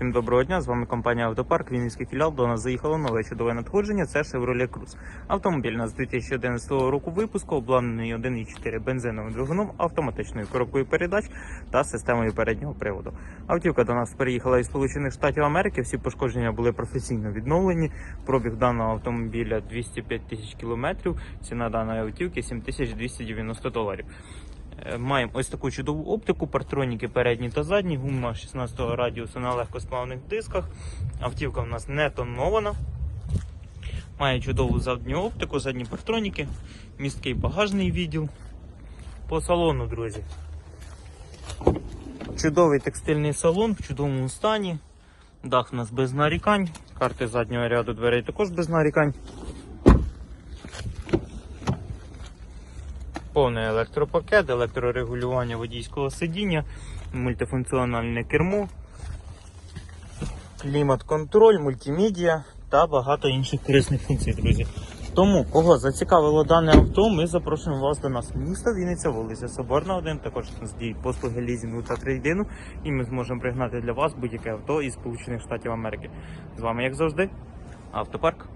Всім доброго дня, з вами компанія Автопарк, Вінницький філіал. До нас заїхало нове чудове надходження. Це Chevrolet Cruze. Автомобіль нас з 2011 року випуску, обладнаний 1,4 бензиновим двигуном, автоматичною коробкою передач та системою переднього приводу. Автівка до нас переїхала із Сполучених Штатів Америки. Всі пошкодження були професійно відновлені. Пробіг даного автомобіля 205 тисяч кілометрів. Ціна даної автівки 7290 доларів. Маємо ось таку чудову оптику, партроніки передні та задні, гума 16 радіусу на легкосплавних дисках. Автівка в нас не тонована. Має чудову задню оптику, задні партроніки, місткий багажний відділ. По салону, друзі. Чудовий текстильний салон в чудовому стані. Дах у нас без нарікань. Карти заднього ряду дверей також без нарікань. Повний електропакет, електрорегулювання водійського сидіння, мультифункціональне кермо, клімат-контроль, мультимедіа та багато інших корисних функцій, друзі. Тому, кого зацікавило дане авто, ми запрошуємо вас до нас. в Місто Вінниця, вулиця Соборна 1, також у нас діють послуги лізінгу та трейдину, і ми зможемо пригнати для вас будь-яке авто із Сполучених Штатів Америки. З вами, як завжди, автопарк.